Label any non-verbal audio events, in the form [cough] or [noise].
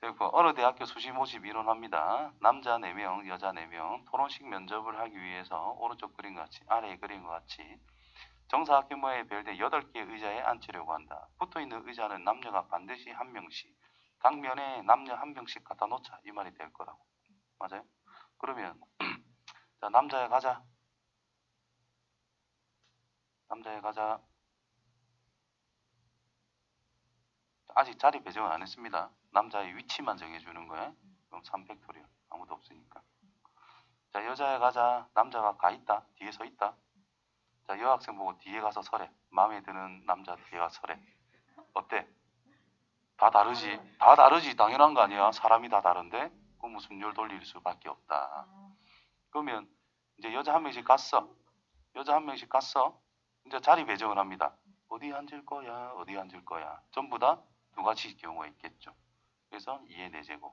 됐고 어느 대학교 수시 모집 이론합니다. 남자 4명, 여자 4명 토론식 면접을 하기 위해서 오른쪽 그림 같이 아래에 것 같이 정사각형 모양의 별대 8개의 의자에 앉히려고 한다. 붙어있는 의자는 남녀가 반드시 한 명씩 각 면에 남녀 한 명씩 갖다 놓자 이 말이 될 거라고 맞아요? 그러면 [clears throat] 자 남자에 가자 남자에 가자 아직 자리 배정은 안 했습니다. 남자의 위치만 정해주는 거예요. 그럼 3팩토리얼 아무도 없으니까. 자 여자에 가자. 남자가 가 있다. 뒤에 서 있다. 자 여학생 보고 뒤에 가서 서래. 마음에 드는 남자 뒤에 가서 서래. 어때? 다 다르지. 다 다르지. 당연한 거 아니야. 사람이 다 다른데 그 무슨 열 돌릴 수밖에 없다. 그러면 이제 여자 한 명씩 갔어. 여자 한 명씩 갔어. 이제 자리 배정을 합니다. 어디 앉을 거야? 어디 앉을 거야? 전부 다 두 가지 경우가 있겠죠. 그래서 2의 4제곱.